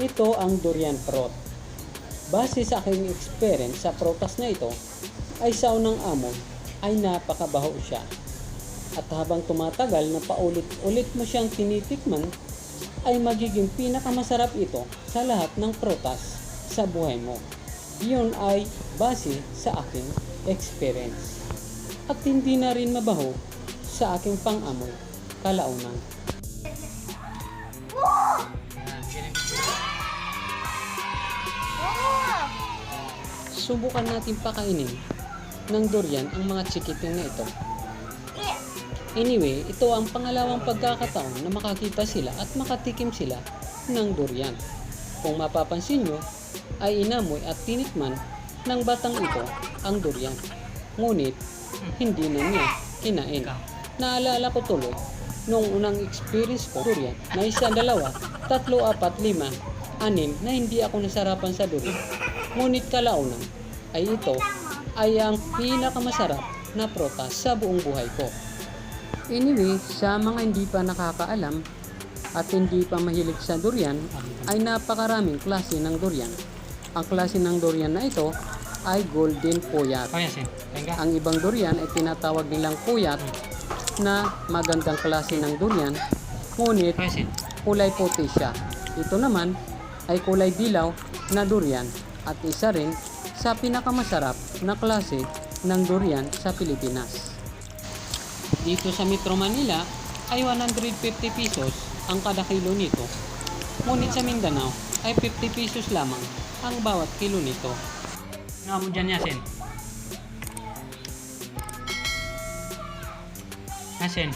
Ito ang durian fruit. Base sa aking experience sa prutas na ito, ay sa unang amon ay napakabaho siya. At habang tumatagal na paulit-ulit mo siyang tinitikman, ay magiging pinakamasarap ito sa lahat ng prutas sa buhay mo. Iyon ay base sa aking experience. At hindi na rin mabaho sa aking pang-amoy kalaunan. Subukan natin pakainin ng durian ang mga chikiting na ito. Anyway, ito ang pangalawang pagkakataon na makakita sila at makatikim sila ng durian. Kung mapapansin nyo, ay inamoy at tinikman ng batang ito ang durian. Ngunit, hindi na niya kinain. Naalala ko tuloy, nung unang experience ko durian, na isa, dalawa, tatlo, apat, lima, anim, na hindi ako nasarapan sa durian. Ngunit kalaunan, ay ito ay ang pinakamasarap na prutas sa buong buhay ko. Anyway, sa mga hindi pa nakakaalam at hindi pa mahilig sa durian, ay napakaraming klase ng durian. Ang klase ng durian na ito ay golden puyat. Sin. Tenga. Ang ibang durian ay tinatawag nilang puyat na magandang klase ng durian, ngunit Kaya sin. kulay puti siya. Ito naman ay kulay dilaw na durian at isa rin sa pinakamasarap na klase ng durian sa Pilipinas. Dito sa Metro Manila ay 150 pesos ang kada kilo nito. Ngunit sa Mindanao ay 50 pesos lamang ang bawat kilo nito. Ano mo dyan yasin? Yasin.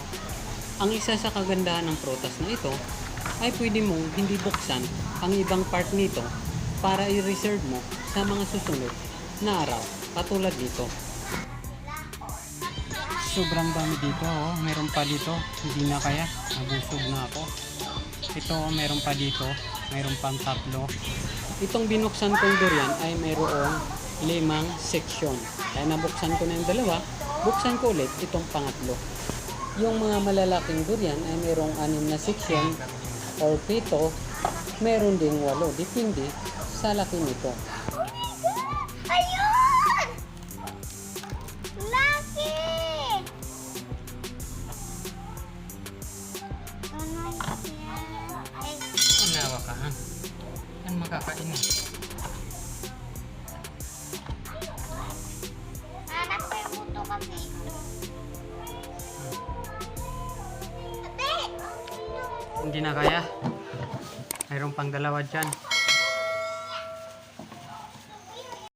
Ang isa sa kagandahan ng prutas na ito ay pwede mong hindi buksan ang ibang part nito para i-reserve mo sa mga susunod na araw katulad dito. Sobrang dami dito. Oh. Meron pa dito. Hindi na kaya. Nabusog na ako. Ito, meron pa dito. Meron pang tatlo. Itong binuksan kong durian ay mayroong limang seksyon. Kaya nabuksan ko na yung dalawa, buksan ko ulit itong pangatlo. Yung mga malalaking durian ay mayroong anim na seksyon or pito, meron ding walo. Depende sa laki nito. Ayun! Laki! Ano yan? Ay, Anawa ka ha. Yan makakain eh. anak ko yung buto kasi ito. Ate! Hindi na kaya. Mayroon pang dalawa dyan.